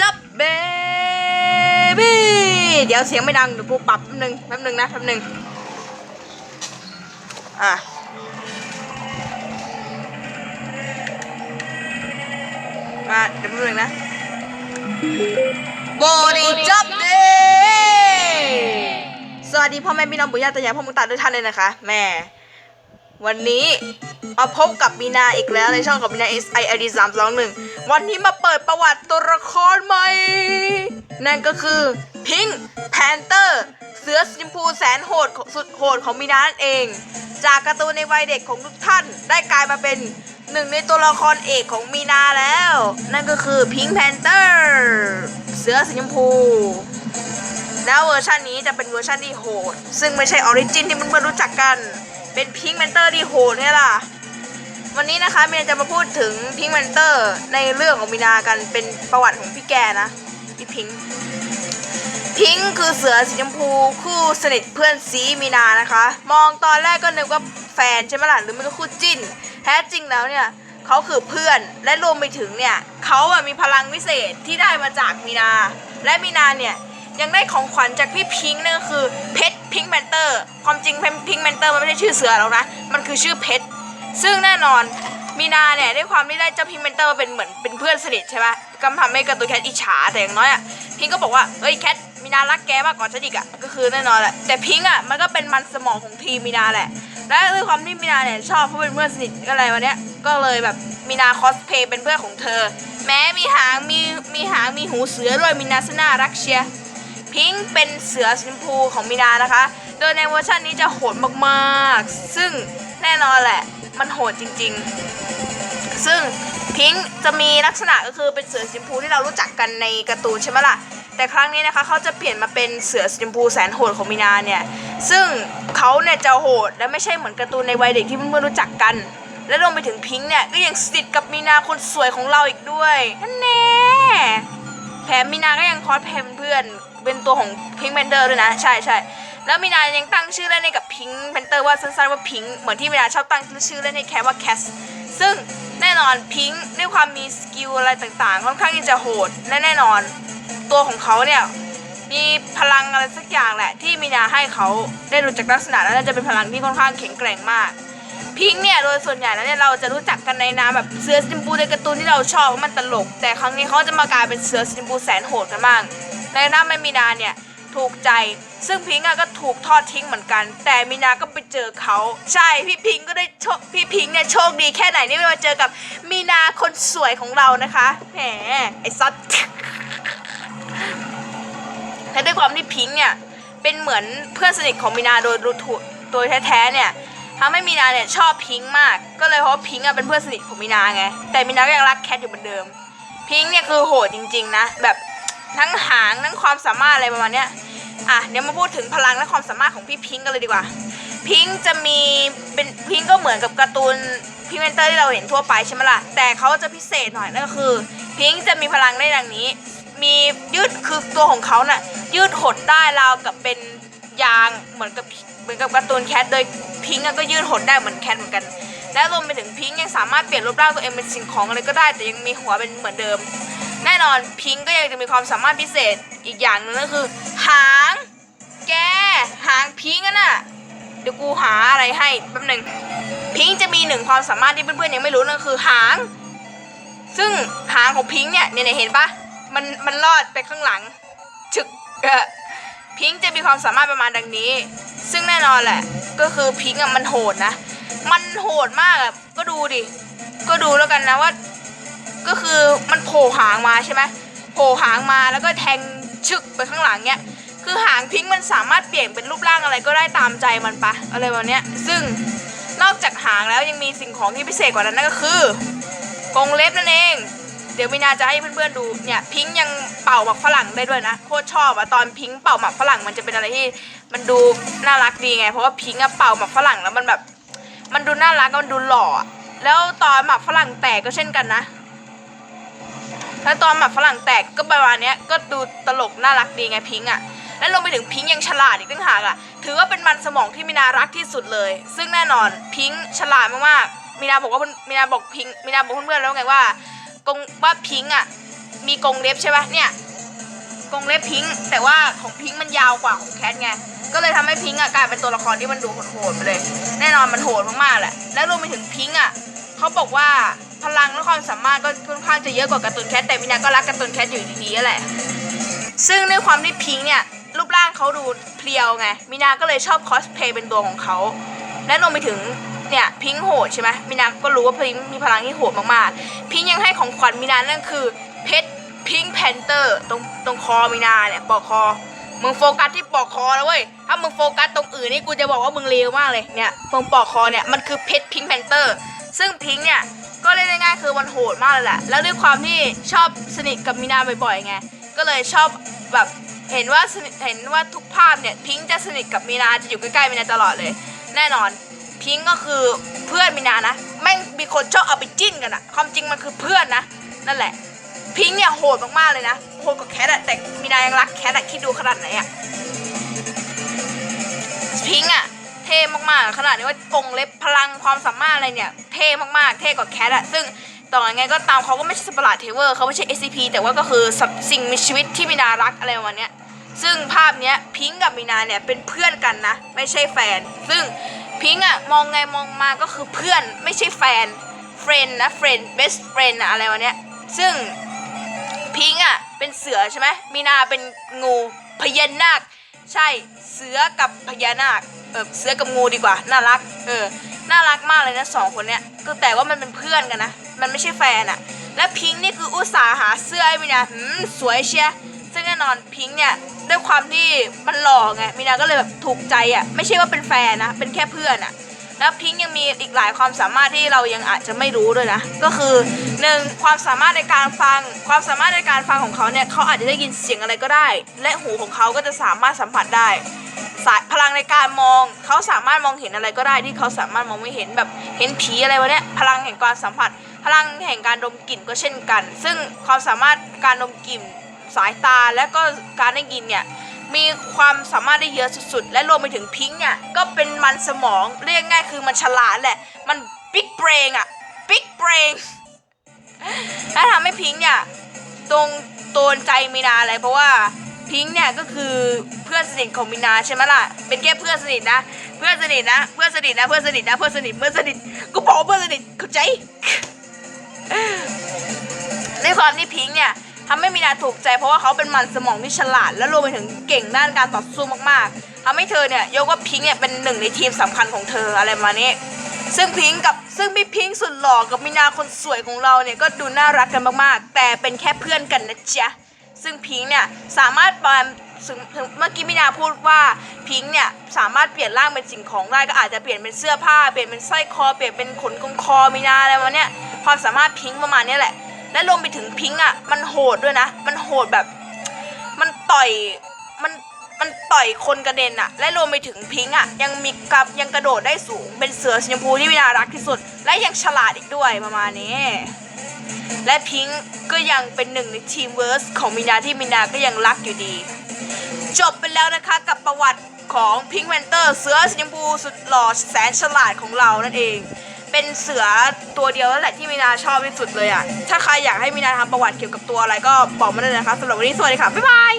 จับเบบี้เดี๋ยวเสียงไม่ดังเดี๋ยวกูปรับแป๊บนึงแป๊บนึงนะแป๊บนึงอะมาเดี๋ยวแป๊บนึงนะบอดี้จับเดสวัสดีพ่อแม่พี่น้องปู่ย่าตายายพ่อมุงตาด้วยท่านเลยนะคะ แม่ วันนี้มาพบกับมีนาอีกแล้วในช่องของมีนา S I I D 3 2 1 วันนี้มาเปิดประวัติตัวละครใหม่ นั่นก็คือพิงค์แพนเตอร์เสือสีชมพูแสนโหดสุดโหดของมีนานั่นเอง จากการ์ตูนในวัยเด็กของทุกท่านได้กลายมาเป็นหนึ่งในตัวละครเอกของมีนาแล้ว นั่นก็คือพิงค์แพนเตอร์เสือสีชมพูแล้วเวอร์ชันนี้จะเป็นเวอร์ชันที่โหด ซึ่งไม่ใช่ออริจินที่เพื่อนรู้จักกัน เป็นพิงแมนเตอร์ที่โหดเนี่ยล่ะ วันนี้นะคะเมียจะมาพูดถึงพิงแมนเตอร์ในเรื่องของมีนากันเป็นประวัติของพี่แกนะพี่พิงพิงคือเสือสีชมพูคู่สนิทเพื่อนซีมีนานะคะ มองตอนแรกก็นึกว่าแฟนใช่ไหมล่ะหรือไม่ก็คู่จิ้นแท้จริงแล้วเนี่ยเขาคือเพื่อนและรวมไปถึงเนี่ยเขาอะมีพลังวิเศษที่ได้มาจากมีนา และมีนาเนี่ย ยังได้ของขวัญจากพี่พิงค์นั่นก็คือเพชรพิงค์แมนเตอร์ความจริงพิงค์แมนเตอร์มันไม่ใช่ชื่อเสือหรอกนะ มันคือชื่อเพชรซึ่งแน่นอนมีนาเนี่ยด้วยความที่ได้เจ้าพิงค์แมนเตอร์เป็นเหมือนเป็นเพื่อนสนิทใช่ไหมก็ทำให้การ์ตูนแคทอิจฉาแต่อย่างน้อยอะพิงค์ก็บอกว่าเฮ้ยแคทมีนารักแกมากกว่าฉันอีกอะก็คือแน่นอนแหละแต่พิงค์อะมันก็เป็นมันสมองของทีมมีนาแหละ และด้วยความที่มีนาเนี่ยชอบเพราะเป็นเพื่อนสนิทก็อะไรวันเนี้ยก็เลยแบบมีนาคอสเพย์เป็นเพื่อนของเธอ แม้มีหางมีมีหางมีหูเสือด้วยมีนาซน่ารักเชียร์ พิงค์เป็นเสือสีชมพูของมีนานะคะ โดยในเวอร์ชันนี้จะโหดมากๆ ซึ่งแน่นอนแหละ มันโหดจริงๆ ซึ่งพิงค์จะมีลักษณะก็คือเป็นเสือสีชมพูที่เรารู้จักกันในการ์ตูนใช่ไหมล่ะ แต่ครั้งนี้นะคะเขาจะเปลี่ยนมาเป็นเสือสีชมพูแสนโหดของมีนาเนี่ย ซึ่งเขาเนี่ยจะโหดและไม่ใช่เหมือนการ์ตูนในวัยเด็กที่เพื่อนๆรู้จักกัน และรวมไปถึงพิงค์เนี่ยก็ยังสนิทกับมีนาคนสวยของเราอีกด้วยนั่นแน่ แถมมีนาก็ยังคอสเพลย์เพื่อนเป็นตัวของพิงค์แพนเตอร์ด้วยนะ ใช่ใช่แล้วมีนายังตั้งชื่อเล่นให้กับพิงค์แพนเตอร์ว่าสั้นๆว่าพิงเหมือนที่มีนาชอบตั้งชื่อเล่นให้แคทว่าแคสซึ่งแน่นอนพิงค์ด้วยความมีสกิลอะไรต่างๆ ค่อนข้างที่จะโหดและแน่นอน ตัวของเขาเนี่ยมีพลังอะไรสักอย่างแหละ ที่มีนาให้เขาได้รู้จักลักษณะแล้วจะเป็นพลังที่ค่อนข้างแข็งแกร่งมาก พิงค์เนี่ยโดยส่วนใหญ่แล้วเนี่ยเราจะรู้จักกันในนามแบบเสือสีชมพูในการ์ตูนที่เราชอบเพราะมันตลก แต่ครั้งนี้เขาจะมากลายเป็นเสือสีชมพูแสนโหดกันบ้างในหน้าไม่มีนาเนี่ยถูกใจ ซึ่งพิงค์ก็ถูกทอดทิ้งเหมือนกัน แต่มีนาก็ไปเจอเขาใช่พี่พิงค์ก็ได้โชคพี่พิงค์เนี่ยโชคดีแค่ไหนที่มาเจอกับมีนาคนสวยของเรานะคะแหมไอ้ซัดและด้วยความที่พิงค์เนี่ยเป็นเหมือนเพื่อนสนิทของมีนาโดยรู้โดยแท้ๆเนี่ย ทำให้มีนาเนี่ยชอบพิงค์มาก ก็เลยเพราะพิงค์อะเป็นเพื่อนสนิทของมีนาไง แต่มีนาก็ยังรักแคทอยู่เหมือนเดิม พิงค์เนี่ยคือโหดจริง ๆนะ แบบทั้งหางทั้งความสามารถอะไรประมาณเนี้ย อะเดี๋ยวมาพูดถึงพลังและความสามารถของพี่พิงค์กันเลยดีกว่า พิงค์จะมีเป็นพิงค์ก็เหมือนกับการ์ตูนพิงเวนเตอร์ที่เราเห็นทั่วไปใช่ไหมล่ะ แต่เขาจะพิเศษหน่อยนั่นก็คือ พิงค์จะมีพลังได้ดังนี้ มียืดคือตัวของเขาน่ะยืดหดได้ราวกับเป็น ยางเหมือนกับเหมือนกับการ์ตูนแคทโดยพิงค์ก็ยืดหดได้เหมือนแคทเหมือนกัน และรวมไปถึงพิงค์ยังสามารถเปลี่ยนรูปร่างตัวเองเป็นสิ่งของอะไรก็ได้ แต่ยังมีหัวเป็นเหมือนเดิม แน่นอนพิงค์ก็ยังจะมีความสามารถพิเศษอีกอย่างหนึงก็คือ หาง แกหางพิงค์อะน่ะเดี๋ยวกูหาอะไรให้แป๊บหนึ่งพิงค์จะมีหนึ่งความสามารถที่เพื่อนๆยังไม่รู้นั่นคือหาง ซึ่งหางของพิงค์เนี่ยเนี่ยเห็นปะมันมันลอดไปข้างหลังฉึกเออ พิงค์จะมีความสามารถประมาณดังนี้ ซึ่งแน่นอนแหละ ก็คือพิงค์อะมันโหดนะ มันโหดมากอะ ก็ดูดิ ก็ดูแล้วกันนะว่า ก็คือมันโผล่หางมาใช่ไหมโผล่หางมาแล้วก็แทงชึกไปข้างหลังเนี้ย คือหางพิงค์มันสามารถเปลี่ยนเป็นรูปร่างอะไรก็ได้ตามใจมันปะอะไรแบบเนี้ย ซึ่งนอกจากหางแล้วยังมีสิ่งของที่พิเศษกว่านั้นนั่นก็คือกรงเล็บนั่นเอง เดี๋ยววินาจะให้เพื่อนๆดูเนี่ยพิงค์ยังเป่าหมักฝรั่งได้ด้วยนะโคตรชอบอะตอนพิงค์เป่าหมักฝรั่งมันจะเป็นอะไรที่ มันดูน่ารักดีไง เพราะว่าพิงค์อะเป่าหมักฝรั่งแล้วมันแบบ มันดูน่ารักมันดูหล่อแล้วตอนหมักฝรั่งแตกก็เช่นกันนะแล้วตอนหมักฝรั่งแตกก็ประมาณเนี้ยก็ดูตลกน่ารักดีไงพิงค์อะและลงไปถึงพิงค์ยังฉลาดอีกตั้งหากอะถือว่าเป็นมันสมองที่มีนารักที่สุดเลย ซึ่งแน่นอนพิงค์ฉลาดมากๆมีนาบอกว่ามีนาบอกพิงค์มีนาบอกเพื่อนๆแล้วไงว่า กงว่าพิงค์อะมีกงเล็บใช่ปะเนี่ย กงเล็บพิงค์แต่ว่าของพิงค์มันยาวกว่าของแคทไง ก็เลยทำให้พิงค์อะกลายเป็นตัวละครที่มันดูโหดไปเลย แน่นอนมันโหดมากๆแหละ และรวมไปถึงพิงค์อะเขาบอกว่าพลังและความสามารถก็ค่อนข้างจะเยอะกว่าการ์ตูนแคทแต่มินาก็รักการ์ตูนแคทอยู่ดีๆแหละ ซึ่งในความที่พิงค์เนี่ยรูปร่างเขาดูเพรียวไงมินาก็เลยชอบคอสเพย์เป็นตัวของเขา และรวมไปถึง เนี่ยพิงโหดใช่ไหมมินาก็รู้ว่าพิงมีพลังที่โหดมากๆ พิงยังให้ของขวัญมินานั่นคือเพชรพิงแพนเตอร์ตรงตรงคอมินาเนี่ยปอกคอมึงโฟกัสที่ปอกคอแล้วเว้ย ถ้ามึงโฟกัสตรงอื่นนี่กูจะบอกว่ามึงเลวมากเลย เนี่ยตรงปอกคอเนี่ยมันคือเพชรพิงแพนเตอร์ ซึ่งพิงเนี่ยก็เล่นง่ายๆคือมันโหดมากเลยแหละ แล้วด้วยความที่ชอบสนิทกับมินาบ่อยๆไง ก็เลยชอบแบบเห็นว่าสนิทเห็นว่าทุกภาพเนี่ยพิงจะสนิทกับมีนาจะอยู่ใกล้ๆมีนาตลอดเลย แน่นอน พิงก็คือเพื่อนมีนานะแม่งมีคนชอบเอาไปจิ้นกันอะความจริงมันคือเพื่อนนะนั่นแหละ พิงเนี่ยโหดมากๆเลยนะโหดกว่าแคทอะแต่มีนายังรักแคทอะคิดดูขนาดไหนอะพิงอะเท่มากๆขนาดนี้ว่ากงเล็บพลังความสามารถอะไรเนี่ยเท่มากๆ เท่กว่าแคทอะซึ่งต่อยังไงก็ตามเขาก็ไม่ใช่สปาร์ลาดเทเวอร์เขาไม่ใช่ SCP แต่ว่าก็คือสัตว์สิ่งมีชีวิตที่มีนารักอะไรประมาณเนี้ยซึ่งภาพเนี้ยพิงกับมีนาเนี่ยเป็นเพื่อนกันนะ ไม่ใช่แฟน ซึ่ง พิงอะมองไงมองมาก็คือเพื่อนไม่ใช่แฟนเฟรนนะเฟรน best friend อะอะไรวะเนี้ยซึ่งพิงอะเป็นเสือใช่ไหมมีนาเป็นงูพญานาค ใช่เสือกับพญานาคเออเสือกับงูดีกว่า น่ารักเออน่ารักมากเลยนะสองคนเนี้ยก็แต่ว่ามันเป็นเพื่อนกันนะ มันไม่ใช่แฟนอะและพิงนี่คืออุตส่าห์หาเสื้อให้มีนาหืมสวยเชียซึ่งแน่นอนพิงเนี่ย ด้วยความที่มันหล่อไงมีนาก็เลยแบบถูกใจอะไม่ใช่ว่าเป็นแฟนนะ เป็นแค่เพื่อนอะแล้วพิงค์ยังมีอีกหลายความสามารถที่เรายังอาจจะไม่รู้ด้วยนะ ก็คือหนึ่งความสามารถในการฟัง ความสามารถในการฟังของเขาเนี่ยเขาอาจจะได้ยินเสียงอะไรก็ได้ และหูของเขาก็จะสามารถสัมผัสได้สายพลังในการมองเขาสามารถมองเห็นอะไรก็ได้ที่เขาสามารถมองไม่เห็นแบบเห็นผีอะไรวะเนี่ยพลังแห่งการสัมผัส พลังแห่งการดมกลิ่นก็เช่นกัน ซึ่งความสามารถการดมกลิ่น สายตาและก็การได้ยินเนี่ยมีความสามารถได้เยอะสุดๆ และรวมไปถึงพิงค์เนี่ยก็เป็นมันสมองเรียกง่ายคือมันฉลาดแหละ มันบิ๊กเบรนอะบิ๊กเบรนและทำให้พิงค์เนี่ยตรงโดนใจมีนาเลยเพราะว่าพิงค์เนี่ยก็คือเพื่อนสนิทของมีนาใช่ไหมล่ะ เป็นแค่เพื่อนสนิทนะ เพื่อนสนิทนะ เพื่อนสนิทนะ เพื่อนสนิทนะ เพื่อนสนิท เพื่อนสนิท กูบอกเพื่อนสนิทเข้าใจในความที่พิงค์เนี่ย ทำให้มีนาถูกใจเพราะว่าเขาเป็นมันสมองที่ฉลาด และรวมไปถึงเก่งด้านการต่อสู้มากๆทำให้เธอเนี่ยยกว่าพิงค์เนี่ยเป็นหนึ่งในทีมสำคัญของเธออะไรมาณนี้ซึ่งพิงค์กับซึ่งพี่พิงค์สุดหล่อกับมีนาคนสวยของเราเนี่ยก็ดูน่ารักกันมากๆ แต่เป็นแค่เพื่อนกันนะจ๊ะซึ่งพิงค์เนี่ยสามารถปลอมถึงเมื่อกี้มีนาพูดว่าพิงค์เนี่ยสามารถเปลี่ยนร่างเป็นสิ่งของได้ก็อาจจะเปลี่ยนเป็นเสื้อผ้าเปลี่ยนเป็นสร้อยคอเปลี่ยนเป็นขนกงคอมีนาอะไรมาเนี้ยความสามารถพิงค์ประมาณนี้แหละ และรวมไปถึงพิงค์อะมันโหดด้วยนะ มันโหดแบบ มันต่อยมันมันต่อยคนกระเด็นอะและรวมไปถึงพิงค์อะยังมีกับยังกระโดดได้สูง เป็นเสือสีชมพูที่วินารักที่สุด และยังฉลาดอีกด้วยประมาณนี้ และพิงค์ก็ยังเป็นหนึ่งในทีมเวิร์สของมินาที่มินาก็ยังรักอยู่ดี จบไปแล้วนะคะกับประวัติของพิงค์แวนเตอร์เสือสีชมพูสุดหล่อแสนฉลาดของเรานั่นเอง เป็นเสือตัวเดียวแล้วแหละที่มินาชอบที่สุดเลยอะถ้าใครอยากให้มินาทำประวัติเกี่ยวกับตัวอะไรก็บอกมาได้เลยนะคะสำหรับวันนี้สวัสดีค่ะ บ๊ายบาย